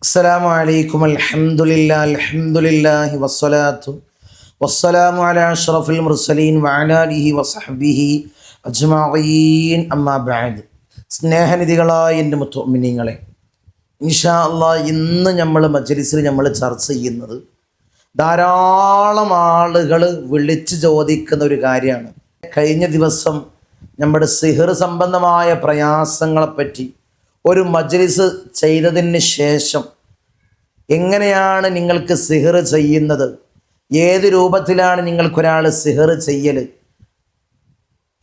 السلام عليكم الحمد لله الحمد لله والصلاة والسلام على أشرف المرسلين وعلى آله وصحبه أجمعين أما بعد സ്നേഹനിധികളായ എൻ്റെ മുത്തോമിനിങ്ങളെ ഇൻഷാ അള്ളാ ഇന്ന് നമ്മൾ മജ്ലിസിൽ നമ്മൾ ചർച്ച ചെയ്യുന്നത് ധാരാളം ആളുകൾ വിളിച്ചു ചോദിക്കുന്ന ഒരു കാര്യമാണ് കഴിഞ്ഞ ദിവസം നമ്മുടെ സിഹർ സംബന്ധമായ പ്രയാസങ്ങളെപ്പറ്റി ഒരു മജ്ലിസ് ചെയ്തതിന് ശേഷം എങ്ങനെയാണ് നിങ്ങൾക്ക് സിഹർ ചെയ്യുന്നത്? ഏത് രൂപത്തിലാണ് നിങ്ങൾക്കൊരാൾ സിഹർ ചെയ്യൽ?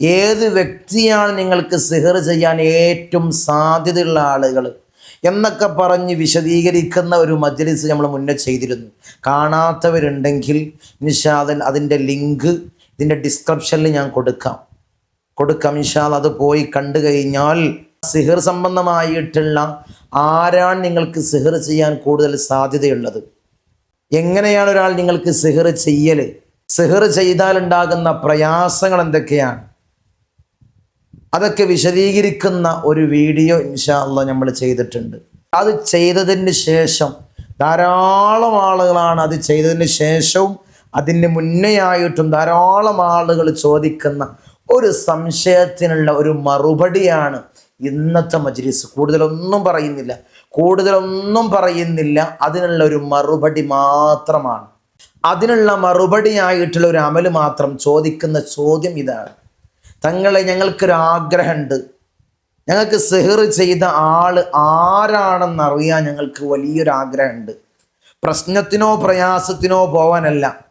ഏത് വ്യക്തിയാണ് നിങ്ങൾക്ക് സിഹർ ചെയ്യാൻ ഏറ്റവും സാധ്യതയുള്ള ആളുകൾ? എന്നൊക്കെ പറഞ്ഞ് വിശദീകരിക്കുന്ന ഒരു മജ്ലിസ് നമ്മൾ മുന്നേ ചെയ്തിരുന്നു. കാണാത്തവരുണ്ടെങ്കിൽ നിഷാദൻ അതിന്റെ ലിങ്ക് ഇതിന്റെ ഡിസ്ക്രിപ്ഷനിൽ ഞാൻ കൊടുക്കാം. കൊടുക്കാം. നിഷാദ് അത് പോയി കണ്ടു കഴിഞ്ഞാൽ സിഹർ സംബന്ധമായിട്ടുള്ള ആരാണ് നിങ്ങൾക്ക് സിഹർ ചെയ്യാൻ കൂടുതൽ സാധ്യതയുള്ളത്? എങ്ങനെയാണ് ഒരാൾ നിങ്ങൾക്ക് സിഹർ ചെയ്യൽ സിഹർ ചെയ്താൽ ഉണ്ടാകുന്ന പ്രയാസങ്ങൾ എന്തൊക്കെയാണ്? അതൊക്കെ വിശദീകരിക്കുന്ന ഒരു വീഡിയോ ഇൻഷാല്ല നമ്മൾ ചെയ്തിട്ടുണ്ട്. അത് ചെയ്തതിന് ശേഷം ധാരാളം ആളുകളാണ് അത് ചെയ്തതിന് ശേഷവും അതിന് മുന്നേ ആയിട്ടും ധാരാളം ആളുകൾ ചോദിക്കുന്ന ഒരു സംശയത്തിനുള്ള ഒരു മറുപടിയാണ് ഇന്നത്തെ മജ്ലിസ് കൂടുതലൊന്നും പറയുന്നില്ല. കൂടുതലൊന്നും പറയുന്നില്ല. അതിനുള്ള ഒരു മറുപടി മാത്രമാണ്. അതിനുള്ള മറുപടിയായിട്ടുള്ള ഒരു അമൽ മാത്രം ചോദിക്കുന്ന ചോദ്യം ഇതാണ്. തങ്ങളെ ഞങ്ങൾക്കൊരു ആഗ്രഹമുണ്ട്. ഞങ്ങൾക്ക് സെഹർ ചെയ്ത ആൾ ആരാണെന്നറിയാൻ ഞങ്ങൾക്ക് വലിയൊരു ആഗ്രഹമുണ്ട്. പ്രശ്നത്തിനോ പ്രയാസത്തിനോ പോവാനല്ല.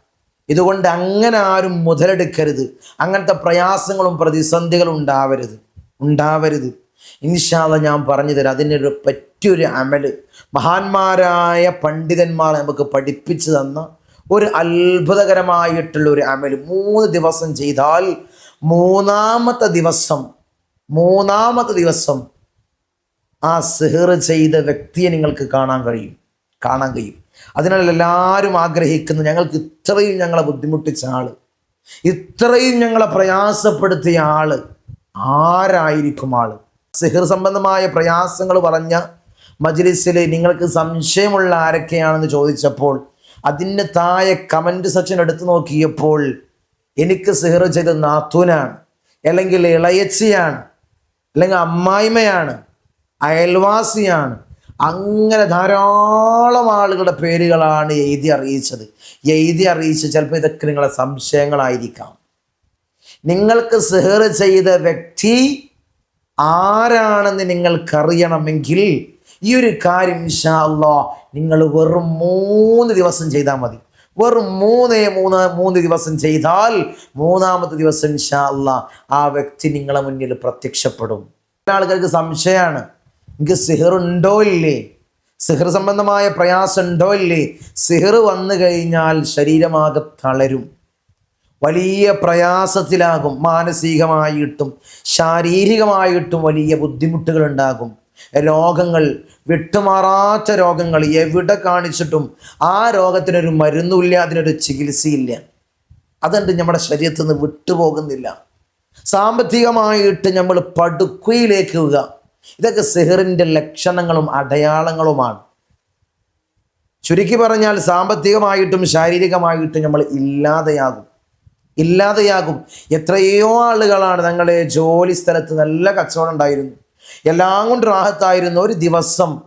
ഇതുകൊണ്ട് അങ്ങനെ ആരും മുതലെടുക്കരുത്. അങ്ങനത്തെ പ്രയാസങ്ങളും പ്രതിസന്ധികളും ഉണ്ടാവരുത്. ഉണ്ടാവരുത്. ഇൻഷാല്ല ഞാൻ പറഞ്ഞു തരാം. അതിനൊരു പറ്റിയൊരു അമൽ മഹാന്മാരായ പണ്ഡിതന്മാർ നമുക്ക് പഠിപ്പിച്ചു തന്ന ഒരു അത്ഭുതകരമായിട്ടുള്ള ഒരു അമൽ. മൂന്ന് ദിവസം ചെയ്താൽ മൂന്നാമത്തെ ദിവസം മൂന്നാമത്തെ ദിവസം ആ സിഹർ ചെയ്ത വ്യക്തിയെ നിങ്ങൾക്ക് കാണാൻ കഴിയും. കാണാൻ കഴിയും. അതിനാൽ എല്ലാവരും ആഗ്രഹിക്കുന്നു ഞങ്ങൾക്ക് ഇത്രയും ഞങ്ങളെ ബുദ്ധിമുട്ടിച്ച ആൾ ഇത്രയും ഞങ്ങളെ പ്രയാസപ്പെടുത്തിയ ആൾ ആരായിരിക്കും ആൾ? സിഹർ സംബന്ധമായ പ്രയാസങ്ങൾ പറഞ്ഞ മജ്ലിസിൽ നിങ്ങൾക്ക് സംശയമുള്ള ആരൊക്കെയാണെന്ന് ചോദിച്ചപ്പോൾ അതിന്റെ താഴെ കമന്റ് സെക്ഷൻ എടുത്തു നോക്കിയപ്പോൾ എനിക്ക് സിഹർ ചെയ്ത് നാത്തൂനാണ് അല്ലെങ്കിൽ ഇളയച്ചിയാണ് അല്ലെങ്കിൽ അമ്മായിമയാണ് അയൽവാസിയാണ് അങ്ങനെ ധാരാളം ആളുകളുടെ പേരുകളാണ് എഴുതി അറിയിച്ചത്. എഴുതി അറിയിച്ച് ചിലപ്പോൾ ഇതൊക്കെ നിങ്ങളെ സംശയങ്ങളായിരിക്കാം. നിങ്ങൾക്ക് സിഹർ ചെയ്ത വ്യക്തി ആരാണെന്ന് നിങ്ങൾക്കറിയണമെങ്കിൽ ഈ ഒരു കാര്യം ഇൻഷാല്ലോ നിങ്ങൾ വെറും മൂന്ന് ദിവസം ചെയ്താൽ മതി. വെറും മൂന്നേ മൂന്ന് മൂന്ന് ദിവസം ചെയ്താൽ മൂന്നാമത്തെ ദിവസം ഇൻഷാല്ല ആ വ്യക്തി നിങ്ങളെ മുന്നിൽ പ്രത്യക്ഷപ്പെടും. ചില ആൾക്കാർക്ക് സംശയമാണ്. എനിക്ക് സിഹറുണ്ടോ ഇല്ലേ? സിഹർ സംബന്ധമായ പ്രയാസം ഉണ്ടോ ഇല്ലേ? സിഹർ വന്നു കഴിഞ്ഞാൽ ശരീരമാകെ തളരും. വലിയ പ്രയാസത്തിലാകും മാനസികമായിട്ടും ശാരീരികമായിട്ടും വലിയ ബുദ്ധിമുട്ടുകൾ ഉണ്ടാകും രോഗങ്ങൾ വിട്ടുമാറാത്ത രോഗങ്ങൾ എവിടെ കാണിച്ചിട്ടും ആ രോഗത്തിനൊരു മരുന്നുമില്ല അതിനൊരു ചികിത്സയില്ല. അതുകൊണ്ട് നമ്മുടെ ശരീരത്തിൽ നിന്ന് വിട്ടുപോകുന്നില്ല. സാമ്പത്തികമായിട്ട് നമ്മൾ പടുക്കുകയിലേക്കുക ഇതൊക്കെ സെഹറിന്റെ ലക്ഷണങ്ങളും അടയാളങ്ങളുമാണ്. ചുരുക്കി പറഞ്ഞാൽ സാമ്പത്തികമായിട്ടും ശാരീരികമായിട്ടും നമ്മൾ ഇല്ലാതെയാകും. ഇല്ലാതെയാകും. എത്രയോ ആളുകളാണ് തങ്ങളെ ജോലി സ്ഥലത്ത് നല്ല കച്ചവടം ഉണ്ടായിരുന്നു. എല്ലാം കൊണ്ട് റാഹത്തായിരുന്നു ഒരു ദിവസം.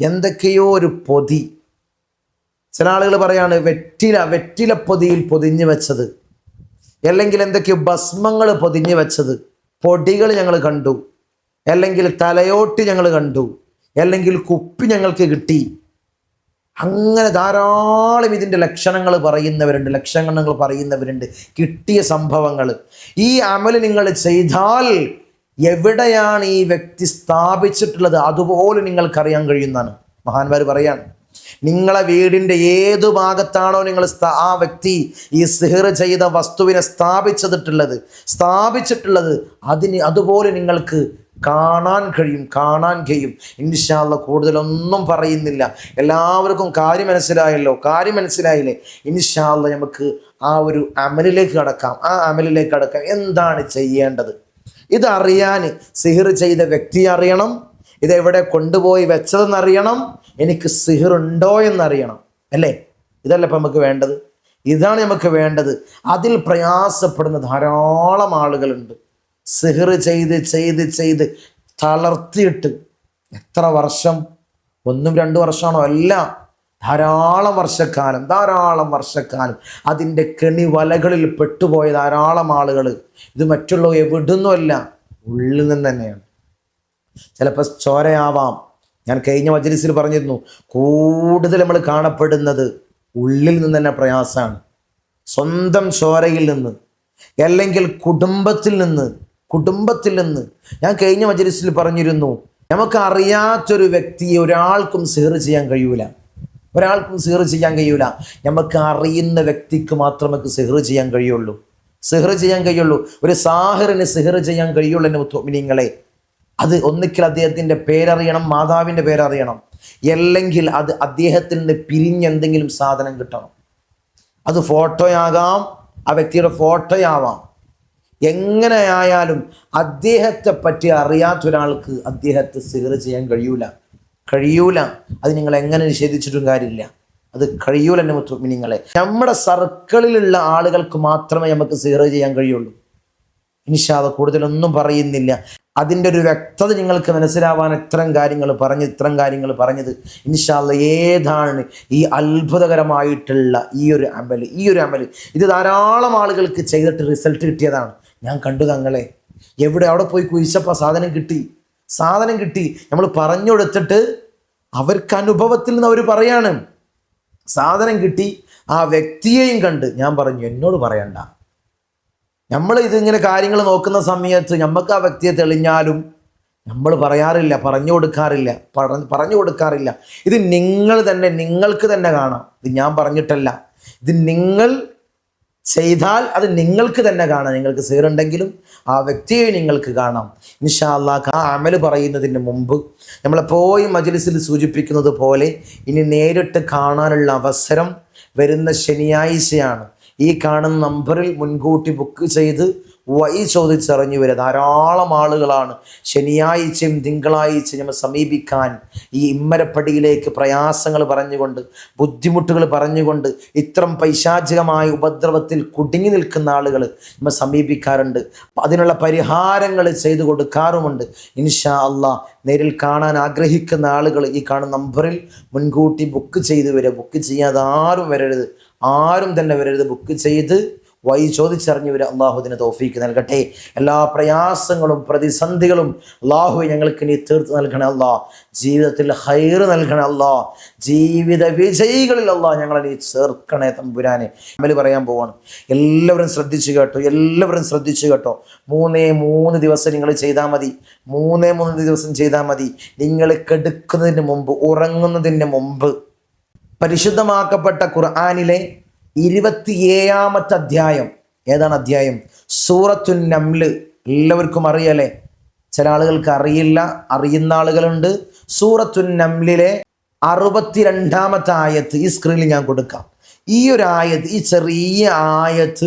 എന്തൊക്കെയോ ഒരു പൊതി. ചില ആളുകൾ പറയാണ് വെറ്റില വെറ്റില പൊതിയിൽ പൊതിഞ്ഞു വെച്ചത്. അല്ലെങ്കിൽ എന്തൊക്കെയോ ഭസ്മങ്ങൾ പൊതിഞ്ഞു വെച്ചത്. പൊടികൾ ഞങ്ങൾ കണ്ടു. അല്ലെങ്കിൽ തലയോട്ടി ഞങ്ങൾ കണ്ടു. അല്ലെങ്കിൽ കുപ്പി ഞങ്ങൾക്ക് കിട്ടി. അങ്ങനെ ധാരാളം ഇതിന്റെ ലക്ഷണങ്ങൾ പറയുന്നവരുണ്ട് ലക്ഷണങ്ങൾ പറയുന്നവരുണ്ട് കിട്ടിയ സംഭവങ്ങൾ. ഈ അമൽ നിങ്ങൾ ചെയ്താൽ എവിടെയാണ് ഈ വ്യക്തി സ്ഥാപിച്ചിട്ടുള്ളത്? അതുപോലെ നിങ്ങൾക്കറിയാൻ കഴിയുന്നതാണ്. മഹാന്മാർ പറയാണ് നിങ്ങളെ വീടിന്റെ ഏതു ഭാഗത്താണോ നിങ്ങൾ ആ വ്യക്തി ഈ സിഹർ ചെയ്ത വസ്തുവിനെ സ്ഥാപിച്ചിട്ടുള്ളത് സ്ഥാപിച്ചിട്ടുള്ളത് അതിന് അതുപോലെ നിങ്ങൾക്ക് കാണാൻ കഴിയും കാണാൻ കഴിയും. ഇൻഷാല്ല കൂടുതലൊന്നും പറയുന്നില്ല. എല്ലാവർക്കും കാര്യം മനസ്സിലായല്ലോ കാര്യം മനസ്സിലായില്ലേ? ഇൻഷാല്ല നമുക്ക് ആ ഒരു അമലിലേക്ക് കടക്കാം. ആ അമലിലേക്ക് കടക്കാം. എന്താണ് ചെയ്യേണ്ടത്? ഇതറിയാൻ സിഹിർ ചെയ്ത വ്യക്തി അറിയണം. ഇതെവിടെ കൊണ്ടുപോയി വെച്ചതെന്നറിയണം. എനിക്ക് സിഹിറുണ്ടോ എന്നറിയണം. അല്ലേ? ഇതല്ല ഇപ്പം നമുക്ക് വേണ്ടത്? ഇതാണ് നമുക്ക് വേണ്ടത്. അതിൽ പ്രയാസപ്പെടുന്ന ധാരാളം ആളുകളുണ്ട്. സിഹിർ ചെയ്ത് ചെയ്ത് ചെയ്ത് തളർത്തിയിട്ട് എത്ര വർഷം? ഒന്നും രണ്ടു വർഷമാണോ? അല്ല ധാരാളം വർഷക്കാലം ധാരാളം വർഷക്കാലം അതിന്റെ കെണി വലകളിൽ പെട്ടുപോയ ധാരാളം ആളുകൾ. ഇത് മറ്റുള്ള എവിടുന്നുമല്ല ഉള്ളിൽ നിന്ന് തന്നെയാണ്. ചിലപ്പോൾ ചോരയാവാം. ഞാൻ കഴിഞ്ഞ മജ്ലിസിൽ പറഞ്ഞിരുന്നു കൂടുതൽ നമ്മൾ കാണപ്പെടുന്നത് ഉള്ളിൽ നിന്ന് തന്നെ പ്രയാസമാണ്. സ്വന്തം ചോരയിൽ നിന്ന് അല്ലെങ്കിൽ കുടുംബത്തിൽ നിന്ന് കുടുംബത്തിൽ നിന്ന്. ഞാൻ കഴിഞ്ഞ മജലിസിൽ പറഞ്ഞിരുന്നു നമുക്ക് അറിയാത്തൊരു വ്യക്തിയെ ഒരാൾക്കും സിഹർ ചെയ്യാൻ കഴിയൂല. ഒരാൾക്കും സിഹർ ചെയ്യാൻ കഴിയൂല. നമുക്ക് അറിയുന്ന വ്യക്തിക്ക് മാത്രമേ സിഹർ ചെയ്യാൻ കഴിയുള്ളൂ. സിഹർ ചെയ്യാൻ കഴിയുള്ളൂ. ഒരു സാഹിറിന് സിഹർ ചെയ്യാൻ കഴിയുള്ളൂ എന്റെ മുത്തോമിനിങ്ങളെ അത് ഒന്നിക്കൽ അദ്ദേഹത്തിന്റെ പേരറിയണം മാതാവിന്റെ പേരറിയണം. അല്ലെങ്കിൽ അത് അദ്ദേഹത്തിൽ നിന്ന് പിരിഞ്ഞെന്തെങ്കിലും സാധനം കിട്ടണം. അത് ഫോട്ടോയാകാം ആ വ്യക്തിയുടെ ഫോട്ടോയാവാം എങ്ങനെയായാലും അദ്ദേഹത്തെ പറ്റി അറിയാത്ത ഒരാൾക്ക് അദ്ദേഹത്തെ സിഹർ ചെയ്യാൻ കഴിയൂല. കഴിയൂല. അത് നിങ്ങൾ എങ്ങനെ നിഷേധിച്ചിട്ടും കാര്യമില്ല. അത് കഴിയൂല എന്റെ മുത്തുമിനിങ്ങളെ. നമ്മുടെ സർക്കിളിലുള്ള ആളുകൾക്ക് മാത്രമേ നമുക്ക് സിഹർ ചെയ്യാൻ കഴിയുള്ളൂ. ഇൻഷാദ കൂടുതലൊന്നും പറയുന്നില്ല. അതിന്റെ ഒരു വ്യക്തത നിങ്ങൾക്ക് മനസ്സിലാവാൻ ഇത്തരം കാര്യങ്ങൾ പറഞ്ഞ് ഇത്തരം കാര്യങ്ങൾ പറഞ്ഞത് ഇൻഷാല്ല ഏതാണ് ഈ അത്ഭുതകരമായിട്ടുള്ള ഈ ഒരു അമൽ ഈ ഒരു അമൽ ഇത് ധാരാളം ആളുകൾക്ക് ചെയ്തിട്ട് റിസൾട്ട് കിട്ടിയതാണ്. ഞാൻ കണ്ടു തങ്ങളെ. എവിടെ അവിടെ പോയി കുഴിച്ചപ്പോൾ സാധനം കിട്ടി? സാധനം കിട്ടി. നമ്മൾ പറഞ്ഞു കൊടുത്തിട്ട് അവർക്ക് അനുഭവത്തിൽ നിന്ന് അവർ പറയാണ്. സാധനം കിട്ടി. ആ വ്യക്തിയെയും കണ്ട് ഞാൻ പറഞ്ഞു എന്നോട് പറയണ്ട. നമ്മൾ ഇതിങ്ങനെ കാര്യങ്ങൾ നോക്കുന്ന സമയത്ത് നമുക്ക് ആ വ്യക്തിയെ തെളിഞ്ഞാലും നമ്മൾ പറയാറില്ല പറഞ്ഞു കൊടുക്കാറില്ല പറ- പറഞ്ഞു കൊടുക്കാറില്ല. ഇത് നിങ്ങൾ തന്നെ നിങ്ങൾക്ക് തന്നെ കാണാം. ഇത് ഞാൻ പറഞ്ഞിട്ടല്ല. ഇത് നിങ്ങൾ ചെയ്താൽ അത് നിങ്ങൾക്ക് തന്നെ കാണാം. നിങ്ങൾക്ക് സീറുണ്ടെങ്കിലും ആ വ്യക്തിയെ നിങ്ങൾക്ക് കാണാം. ഇൻഷാ അള്ളാഹ് ആ അമൽ പറയുന്നതിന് മുമ്പ് നമ്മളെപ്പോഴും മജ്ലിസിൽ സൂചിപ്പിക്കുന്നത് പോലെ ഇനി നേരിട്ട് കാണാനുള്ള അവസരം വരുന്ന ശനിയാഴ്ചയാണ്. ഈ കാണുന്ന നമ്പറിൽ മുൻകൂട്ടി ബുക്ക് ചെയ്ത് വഴി ചോദിച്ചറിഞ്ഞു വരിക ധാരാളം ആളുകളാണ് ശനിയാഴ്ചയും തിങ്കളാഴ്ചയും നമ്മൾ സമീപിക്കാൻ ഈ ഇമ്മരപ്പടിയിലേക്ക് പ്രയാസങ്ങൾ പറഞ്ഞുകൊണ്ട് ബുദ്ധിമുട്ടുകൾ പറഞ്ഞുകൊണ്ട് ഇത്തരം പൈശാചികമായ ഉപദ്രവത്തിൽ കുടുങ്ങി നിൽക്കുന്ന ആളുകൾ നമ്മൾ സമീപിക്കാറുണ്ട്. അതിനുള്ള പരിഹാരങ്ങൾ ചെയ്തു കൊടുക്കാറുമുണ്ട്. ഇൻഷാ അള്ളാ നേരിൽ കാണാൻ ആഗ്രഹിക്കുന്ന ആളുകൾ ഈ കാണുന്ന നമ്പറിൽ മുൻകൂട്ടി ബുക്ക് ചെയ്തു വരിക ബുക്ക് ചെയ്യാതെ ആരും വരരുത്. ആരും തന്നെ വരരുത്. ബുക്ക് ചെയ്ത് വഴി ചോദിച്ചറിഞ്ഞവർ അള്ളാഹുദിന് തോഫീക്ക് നൽകട്ടെ. എല്ലാ പ്രയാസങ്ങളും പ്രതിസന്ധികളും അള്ളാഹു ഞങ്ങൾക്ക് നീ തീർത്ത് നൽകണേ അല്ലാ. ജീവിതത്തിൽ ഹൈറ് നൽകണേ അല്ലാ. ജീവിത വിജയികളിൽ അല്ലാ ഞങ്ങളെ നീ ചേർക്കണേ തമ്പുരാനെ. നമ്മൾ പറയാൻ പോവാണ്. എല്ലാവരും ശ്രദ്ധിച്ചു കേട്ടോ. എല്ലാവരും ശ്രദ്ധിച്ചു കേട്ടോ. മൂന്നേ മൂന്ന് ദിവസം നിങ്ങൾ ചെയ്താൽ മതി. മൂന്നേ മൂന്ന് ദിവസം ചെയ്താൽ മതി. നിങ്ങൾ കെടുക്കുന്നതിന് മുമ്പ് ഉറങ്ങുന്നതിന് മുമ്പ് പരിശുദ്ധമാക്കപ്പെട്ട ഖുർആാനിലെ ഇരുപത്തിയേഴാമത്തെ അധ്യായം. ഏതാണ് അധ്യായം? സൂറത്തു നംൽ എല്ലാവർക്കും അറിയല്ലേ? ചില ആളുകൾക്ക് അറിയില്ല അറിയുന്ന ആളുകളുണ്ട്. സൂറത്തു നംലിലെ അറുപത്തിരണ്ടാമത്തെ ആയത്ത് ഈ സ്ക്രീനിൽ ഞാൻ കൊടുക്കാം. ഈ ഒരു ആയത്ത് ഈ ചെറിയ ആയത്ത്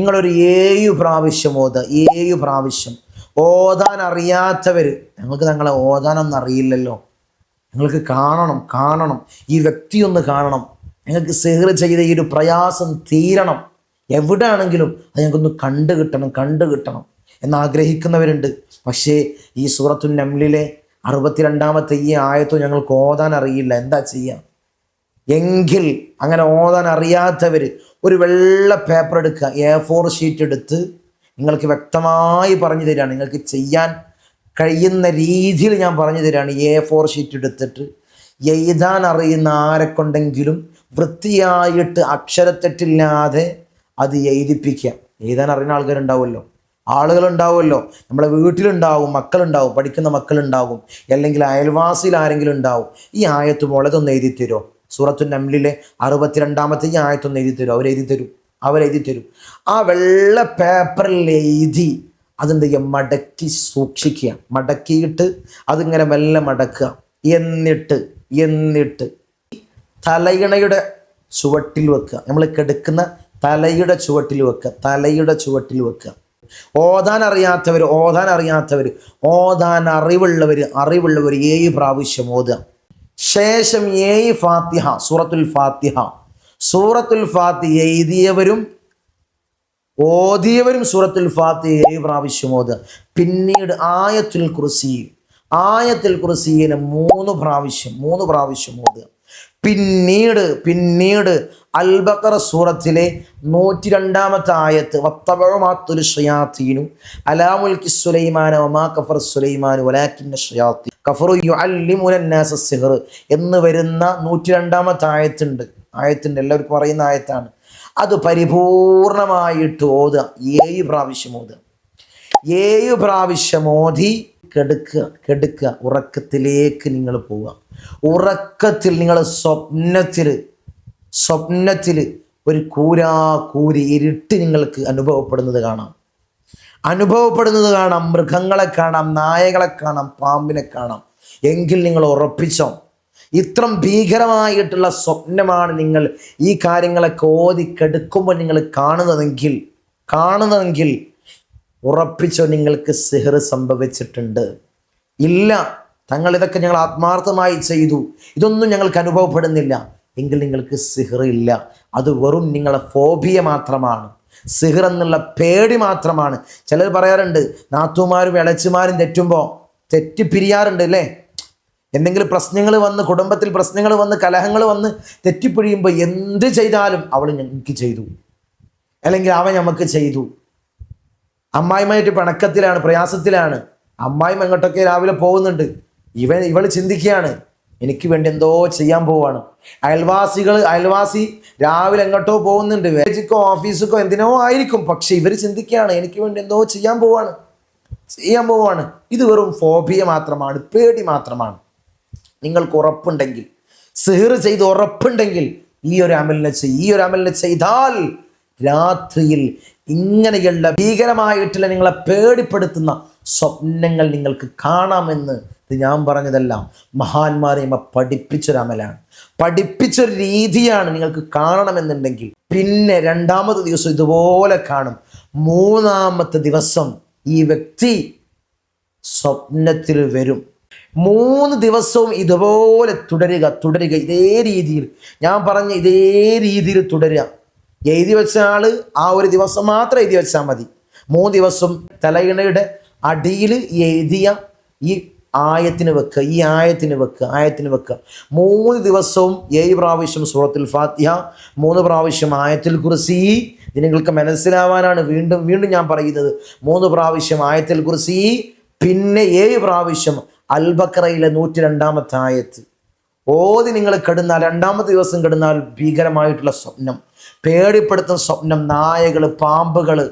നിങ്ങളൊരു ഏഴു പ്രാവശ്യം ഓത ഏഴു പ്രാവശ്യം. ഓതാൻ അറിയാത്തവർ ഞങ്ങൾക്ക് ഞങ്ങളെ ഓതാനൊന്നും അറിയില്ലല്ലോ. നിങ്ങൾക്ക് കാണണം കാണണം. ഈ വ്യക്തിയൊന്ന് കാണണം. ഞങ്ങൾക്ക് സെഹർ ചെയ്ത ഈ ഒരു പ്രയാസം തീരണം. എവിടെയാണെങ്കിലും അത് ഞങ്ങൾക്കൊന്ന് കണ്ടു കിട്ടണം കണ്ടു കിട്ടണം എന്നാഗ്രഹിക്കുന്നവരുണ്ട് പക്ഷേ ഈ സൂറത്തു നംലിലെ അറുപത്തിരണ്ടാമത്തെ ഈ ആയത്തോ ഞങ്ങൾക്ക് ഓതാൻ അറിയില്ല. എന്താ ചെയ്യുക എങ്കിൽ അങ്ങനെ ഓതാൻ അറിയാത്തവർ ഒരു വെള്ള പേപ്പർ എടുക്കുക എ ഫോർ ഷീറ്റ് എടുത്ത് നിങ്ങൾക്ക് വ്യക്തമായി പറഞ്ഞു തരികയാണ്. നിങ്ങൾക്ക് ചെയ്യാൻ കഴിയുന്ന രീതിയിൽ ഞാൻ പറഞ്ഞു തരികയാണ്. എ ഫോർ ഷീറ്റ് എടുത്തിട്ട് എഴുതാൻ അറിയുന്ന ആരെക്കൊണ്ടെങ്കിലും വൃത്തിയായിട്ട് അക്ഷരത്തെറ്റില്ലാതെ അത് എഴുതിപ്പിക്കുക. എഴുതാൻ അറിയുന്ന ആൾക്കാരുണ്ടാവുമല്ലോ. ആളുകളുണ്ടാവുമല്ലോ. നമ്മളെ വീട്ടിലുണ്ടാവും മക്കളുണ്ടാവും പഠിക്കുന്ന മക്കളുണ്ടാവും അല്ലെങ്കിൽ അയൽവാസിയിൽ ആരെങ്കിലും ഉണ്ടാവും ഈ ആയത്ത് മുളതൊന്ന് എഴുതി തരുമോ സൂറത്തു നംലിലെ അറുപത്തിരണ്ടാമത്തെ ഈ ആയത്തൊന്ന് എഴുതി തരും അവരെഴുതി തരും അവരെഴുതി തരും ആ വെള്ള പേപ്പറിൽ എഴുതി അതെന്ത് ചെയ്യുക? മടക്കി സൂക്ഷിക്കുക. മടക്കിയിട്ട് അതിങ്ങനെ മെല്ലെ മടക്കുക. എന്നിട്ട് എന്നിട്ട് തലയിണയുടെ ചുവട്ടിൽ വെക്കുക. നമ്മൾ കിടക്കുന്ന തലയുടെ ചുവട്ടിൽ വെക്കുക. തലയുടെ ചുവട്ടിൽ വെക്കുക. ഓതാൻ അറിയാത്തവർ ഓതാൻ അറിയാത്തവർ ഓതാൻ അറിവുള്ളവർ അറിവുള്ളവർ ഏഴ് പ്രാവശ്യം ഓതുക. ശേഷം ഏഴ് ഫാത്തിഹ സൂറത്തുൽ ഫാത്തിഹ. സൂറത്തുൽ ഫാത്തി എഴുതിയവരും ഓതിയവരും സൂറത്തുൽ ഫാത്തി ഏഴ് പ്രാവശ്യം ഓതുക. പിന്നീട് ആയത്തുൽ കുറിസി ആയത്തുൽ കുർസീനെ മൂന്ന് പ്രാവശ്യം മൂന്ന് പ്രാവശ്യം ഓതുക. പിന്നീട് പിന്നീട് അൽബക്കറ സൂറത്തിലെ നൂറ്റി രണ്ടാമത്തെ ആയത്ത് വത്തവഴമാത്തൊരു ഷയാത്തീനു അലാമുൽക്കി സുലൈമാന ഒമാ കഫർ സുലൈമാനു വലാക്കിന്റെ ഷയാത്തി കഫറു യുഅല്ലിമുനന്നാസ സിഹർ എന്ന് വരുന്ന നൂറ്റി രണ്ടാമത്തെ ആയത്തുണ്ട്. ആയത്തുണ്ട് എല്ലാവർക്കും അറിയുന്ന ആയത്താണ്. അത് പരിപൂർണമായിട്ട് ഓതുക. ഏഴ് പ്രാവശ്യം ഓതുക. ഏഴ് പ്രാവശ്യം ഓതി കെടുക്കുക കെടുക്കുക. ഉറക്കത്തിലേക്ക് നിങ്ങൾ പോവുക. ഉറക്കത്തിൽ നിങ്ങൾ സ്വപ്നത്തിൽ സ്വപ്നത്തിൽ ഒരു കൂരാ കൂരി ഇരുട്ട് നിങ്ങൾക്ക് അനുഭവപ്പെടുന്നത് കാണാം. അനുഭവപ്പെടുന്നത് കാണാം. മൃഗങ്ങളെ കാണാം നായകളെ കാണാം പാമ്പിനെ കാണാം. എങ്കിൽ നിങ്ങൾ ഉറപ്പിച്ചോ. ഇത്രം ഭീകരമായിട്ടുള്ള സ്വപ്നമാണ് നിങ്ങൾ ഈ കാര്യങ്ങളൊക്കെ ഓതി കെടുക്കുമ്പോൾ നിങ്ങൾ കാണുന്നതെങ്കിൽ കാണുന്നതെങ്കിൽ ഉറപ്പിച്ചോ നിങ്ങൾക്ക് സിഹർ സംഭവിച്ചിട്ടുണ്ട്? ഇല്ല. തങ്ങൾ ഇതൊക്കെ ഞങ്ങൾ ആത്മാർത്ഥമായി ചെയ്തു. ഇതൊന്നും ഞങ്ങൾക്ക് അനുഭവപ്പെടുന്നില്ല. എങ്കിൽ നിങ്ങൾക്ക് സിഹർ ഇല്ല. അത് വെറും നിങ്ങളെ ഫോബിയ മാത്രമാണ്. സിഹർ എന്നുള്ള പേടി മാത്രമാണ്. ചിലർ പറയാറുണ്ട് നാത്തുമാരും ഇളച്ചുമാരും തെറ്റുമ്പോൾ തെറ്റിപ്പിരിയാറുണ്ട് അല്ലേ? എന്തെങ്കിലും പ്രശ്നങ്ങൾ വന്ന് കുടുംബത്തിൽ പ്രശ്നങ്ങൾ വന്ന് കലഹങ്ങൾ വന്ന് തെറ്റിപ്പിഴിയുമ്പോൾ എന്ത് ചെയ്താലും അവൾ എനിക്ക് ചെയ്തു. അല്ലെങ്കിൽ അവൻ നമുക്ക് ചെയ്തു. അമ്മായിമായിട്ട് പിണക്കത്തിലാണ് പ്രയാസത്തിലാണ്. അമ്മായിമ എങ്ങോട്ടൊക്കെ രാവിലെ പോകുന്നുണ്ട്? ഇവൻ ഇവൾ ചിന്തിക്കുകയാണ് എനിക്ക് വേണ്ടി എന്തോ ചെയ്യാൻ പോവാണ്. അയൽവാസികൾ അയൽവാസി രാവിലെ എങ്ങോട്ടോ പോകുന്നുണ്ട്. വേജിക്കോ ഓഫീസിക്കോ എന്തിനോ ആയിരിക്കും പക്ഷെ ഇവർ ചിന്തിക്കുകയാണ് എനിക്ക് വേണ്ടി എന്തോ ചെയ്യാൻ പോവാണ്. ചെയ്യാൻ പോവാണ്. ഇത് വെറും ഫോബിയ മാത്രമാണ് പേടി മാത്രമാണ്. നിങ്ങൾക്ക് ഉറപ്പുണ്ടെങ്കിൽ സിഹിർ ചെയ്ത് ഉറപ്പുണ്ടെങ്കിൽ ഈ ഒരു അമലിനെ ചെയ് ഈ ഒരു അമലിനെ ചെയ്താൽ രാത്രിയിൽ ഇങ്ങനെയുള്ള ഭീകരമായിട്ടുള്ള നിങ്ങളെ പേടിപ്പെടുത്തുന്ന സ്വപ്നങ്ങൾ നിങ്ങൾക്ക് കാണാമെന്ന് ഇത് ഞാൻ പറഞ്ഞതെല്ലാം മഹാന്മാരെ പഠിപ്പിച്ചൊരു അമലാണ്. പഠിപ്പിച്ചൊരു രീതിയാണ് നിങ്ങൾക്ക് കാണണമെന്നുണ്ടെങ്കിൽ പിന്നെ രണ്ടാമത്തെ ദിവസം ഇതുപോലെ കാണും. മൂന്നാമത്തെ ദിവസം ഈ വ്യക്തി സ്വപ്നത്തിൽ വരും. മൂന്ന് ദിവസവും ഇതുപോലെ തുടരുക തുടരുക. ഇതേ രീതിയിൽ ഞാൻ പറഞ്ഞ ഇതേ രീതിയിൽ തുടരുക. എഴുതി വെച്ച ആൾ ആ ഒരു ദിവസം മാത്രം എഴുതി വെച്ചാൽ മതി. മൂന്ന് ദിവസം തലയിണയുടെ അടിയിൽ എഴുതിയ ഈ ആയത്തിന് വെക്കുക ഈ ആയത്തിന് വെക്കുക ആയത്തിന് വെക്കുക മൂന്ന് ദിവസവും ഏഴ് പ്രാവശ്യം സൂറത്തുൽ ഫാത്തിഹ മൂന്ന് പ്രാവശ്യം ആയത്തിൽ കുറിസി ഇത് നിങ്ങൾക്ക് മനസ്സിലാവാനാണ് വീണ്ടും വീണ്ടും ഞാൻ പറയുന്നത്. മൂന്ന് പ്രാവശ്യം ആയത്തിൽ കുറിസി പിന്നെ ഏഴ് പ്രാവശ്യം അൽബക്കറയിലെ നൂറ്റി രണ്ടാമത്തെ ആയത്ത്. ഓതി നിങ്ങൾ കെടുന്നാൽ രണ്ടാമത്തെ ദിവസം കെടുന്നാൽ ഭീകരമായിട്ടുള്ള സ്വപ്നം. പേടിപ്പെടുത്തുന്ന സ്വപ്നം നായകൾ പാമ്പുകൾ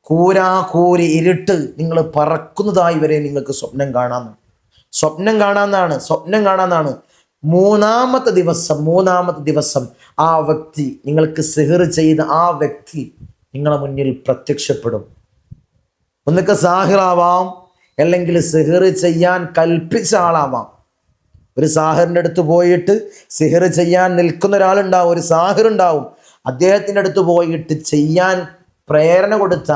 കൂരാ കൂരി ഇരുട്ട് നിങ്ങൾ പറക്കുന്നതായി വരെ നിങ്ങൾക്ക് സ്വപ്നം കാണാമെന്ന് സ്വപ്നം കാണാമെന്നാണ് സ്വപ്നം കാണാമെന്നാണ്. മൂന്നാമത്തെ ദിവസം മൂന്നാമത്തെ ദിവസം ആ വ്യക്തി നിങ്ങൾക്ക് സിഹർ ചെയ്ത ആ വ്യക്തി നിങ്ങളെ മുന്നിൽ പ്രത്യക്ഷപ്പെടും. ഒന്നൊക്കെ സാഹിറാവാം അല്ലെങ്കിൽ സിഹർ ചെയ്യാൻ കൽപ്പിച്ച ആളാവാം. ഒരു സാഹിറിന്റെ അടുത്ത് പോയിട്ട് സിഹർ ചെയ്യാൻ നിൽക്കുന്ന ഒരാളുണ്ടാവും ഒരു സാഹിറുണ്ടാവും അദ്ദേഹത്തിന്റെ അടുത്ത് പോയിട്ട് ചെയ്യാൻ പ്രേരണ കൊടുത്ത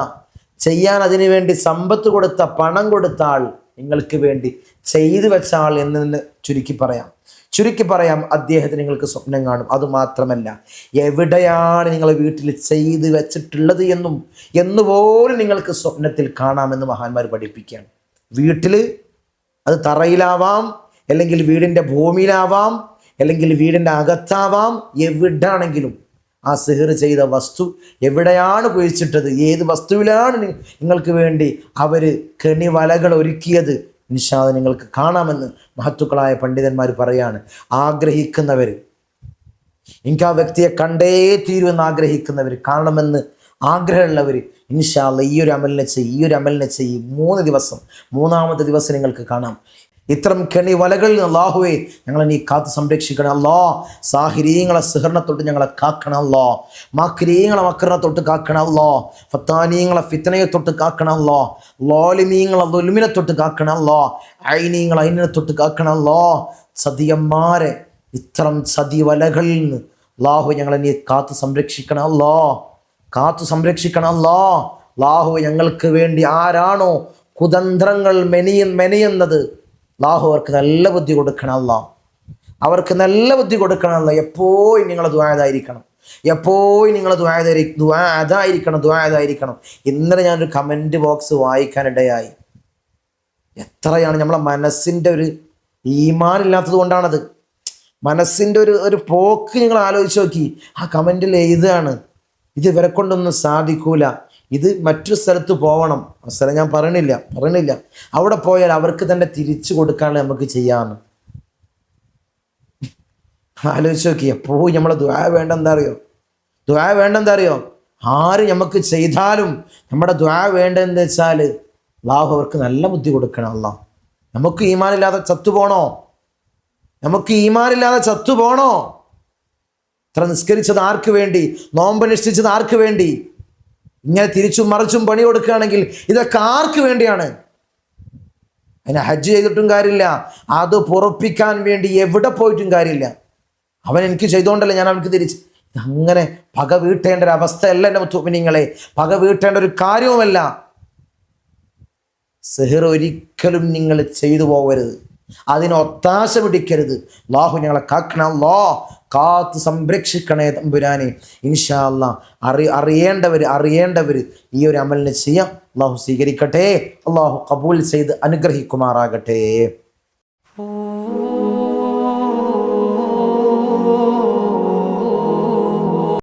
ചെയ്യാൻ അതിനു വേണ്ടി സമ്പത്ത് കൊടുത്ത പണം കൊടുത്ത ആൾ നിങ്ങൾക്ക് വേണ്ടി ചെയ്തു വെച്ച ആൾ എന്ന് ചുരുക്കി പറയാം. ചുരുക്കി പറയാം അദ്ദേഹത്തിന് നിങ്ങൾക്ക് സ്വപ്നം കാണും. അതുമാത്രമല്ല എവിടെയാണ് നിങ്ങൾ വീട്ടിൽ ചെയ്ത് വെച്ചിട്ടുള്ളത് എന്നും എന്നുപോലും നിങ്ങൾക്ക് സ്വപ്നത്തിൽ കാണാമെന്ന് മഹാന്മാർ പഠിപ്പിക്കുകയാണ്. വീട്ടിൽ അത് തറയിലാവാം അല്ലെങ്കിൽ വീടിന്റെ ഭൂമിയിലാവാം അല്ലെങ്കിൽ വീടിന്റെ അകത്താവാം എവിടാണെങ്കിലും ആ സിഹർ ചെയ്ത വസ്തു എവിടെയാണ് കുഴിച്ചിട്ടത്? ഏത് വസ്തുവിലാണ് നിങ്ങൾക്ക് വേണ്ടി അവർ കെണിവലകൾ ഒരുക്കിയത്? നിഷാദ് നിങ്ങൾക്ക് കാണാമെന്ന് മഹത്തുക്കളായ പണ്ഡിതന്മാർ പറയാണ്. ആഗ്രഹിക്കുന്നവർ എനിക്ക് ആ വ്യക്തിയെ കണ്ടേ തീരുമെന്ന് ആഗ്രഹിക്കുന്നവർ കാണണമെന്ന് ആഗ്രഹമുള്ളവർ ഇൻഷാല്ല ഈ ഒരു അമലിനെ ചെയ്യും ഈ ഒരു അമലിനെ ചെയ്യും. മൂന്ന് ദിവസം മൂന്നാമത്തെ ദിവസം നിങ്ങൾക്ക് കാണാം. ഇത്തരം കെണി വലകളിൽ അള്ളാഹുവേ ഞങ്ങളെ നീ കാത്ത് സംരക്ഷിക്കണം. അല്ലോ സാഹിരീങ്ങളെ സിഹറിനെ തൊട്ട് ഞങ്ങളെ കാക്കണം. അല്ലോ മാക്രീങ്ങളെ മക്കറിനെ തൊട്ട് കാക്കണം. അല്ലോ ഫത്താനീങ്ങളെ ഫിത്തനയെ തൊട്ട് കാക്കണം. അല്ലോ ലോലിമീങ്ങളെ ദുൽമിനെ തൊട്ട് കാക്കണം. അല്ലോ ഐനീങ്ങളെ ഐനിനെ തൊട്ട് കാക്കണം. അല്ലോ സതിയന്മാരെ ഇത്തരം സതി വലകളിൽ നിന്ന് അള്ളാഹു ഞങ്ങളെ നീ കാത്ത് സംരക്ഷിക്കണം. അല്ലോ കാത്തു സംരക്ഷിക്കണം. അല്ലോ അള്ളാഹു ഞങ്ങൾക്ക് വേണ്ടി ആരാണോ കുതന്ത്രങ്ങൾ മെനിയ മെനയുന്നത് അള്ളാഹു അവർക്ക് നല്ല ബുദ്ധി കൊടുക്കണം അല്ലോ. അവർക്ക് നല്ല ബുദ്ധി കൊടുക്കണം എന്ന് എപ്പോഴും നിങ്ങൾ ദ്വായതായിരിക്കണം എപ്പോഴും നിങ്ങൾ ദ്വായതായി ദ്വാ അതായിരിക്കണം ദ്വായതായിരിക്കണം ഇന്നലെ ഞാനൊരു കമന്റ് ബോക്സ് വായിക്കാനിടയായി. എത്രയാണ് നമ്മളെ മനസ്സിന്റെ ഒരു ഈമാനില്ലാത്തത് കൊണ്ടാണത്. മനസ്സിന്റെ ഒരു ഒരു പോക്ക് നിങ്ങൾ ആലോചിച്ച് നോക്കി. ആ കമന്റിൽ എഴുതുകയാണ് ഇത് ഇവരെ കൊണ്ടൊന്നും സാധിക്കൂല. ഇത് മറ്റൊരു സ്ഥലത്ത് പോകണം ആ സ്ഥലം ഞാൻ പറയണില്ല പറയണില്ല. അവിടെ പോയാൽ അവർക്ക് തന്നെ തിരിച്ചു കൊടുക്കാനുള്ള നമുക്ക് ചെയ്യാമെന്ന് ആലോചിച്ച് നോക്കി എപ്പോഴും നമ്മളെ ദ്വാ വേണ്ടെന്താ അറിയോ ദ്വാ വേണ്ടെന്താ അറിയോ ആര് നമുക്ക് ചെയ്താലും നമ്മുടെ ദ്വാ വേണ്ടതെന്ന് വെച്ചാൽ അള്ളാഹു അവർക്ക് നല്ല ബുദ്ധി കൊടുക്കണം അല്ല നമുക്ക് ഈമാനില്ലാതെ ചത്തുപോണോ നമുക്ക് ഈമാനില്ലാതെ ചത്തുപോണോ ഇത്ര നിസ്കരിച്ചത് ആർക്ക് വേണ്ടി? നോമ്പനുഷ്ഠിച്ചത് ആർക്ക് വേണ്ടി? ഇങ്ങനെ തിരിച്ചും മറിച്ചും പണി കൊടുക്കുകയാണെങ്കിൽ ഇതൊക്കെ ആർക്ക് വേണ്ടിയാണ്? അതിനെ ഹജ്ജ് ചെയ്തിട്ടും കാര്യമില്ല. അത് പൊറപ്പിക്കാൻ വേണ്ടി എവിടെ പോയിട്ടും കാര്യമില്ല. അവൻ എനിക്ക് ചെയ്തുകൊണ്ടല്ലേ ഞാൻ അവനക്ക് തിരിച്ച്. അങ്ങനെ പക വീട്ടേണ്ട ഒരു അവസ്ഥയല്ല എന്റെ മുത്തുമിനിങ്ങളെ. പക വീട്ടേണ്ട ഒരു കാര്യവുമല്ല. സെഹിർ ഒരിക്കലും നിങ്ങൾ ചെയ്തു പോകരുത്. അതിന് ഒത്താശ പിടിക്കരുത്. ലാഹു ഞങ്ങളെ കാക്കണം. അല്ലോ കാത്ത് സംരക്ഷിക്കണേ തമ്പുരാനെ. ഇൻഷാ അല്ലാ അറി അറിയേണ്ടവർ അറിയേണ്ടവർ ഈ ഒരു അമലിനെ ചെയ്യാം. അള്ളാഹു സ്വീകരിക്കട്ടെ. അള്ളാഹു കബൂൽ ചെയ്ത് അനുഗ്രഹിക്കുമാറാകട്ടെ.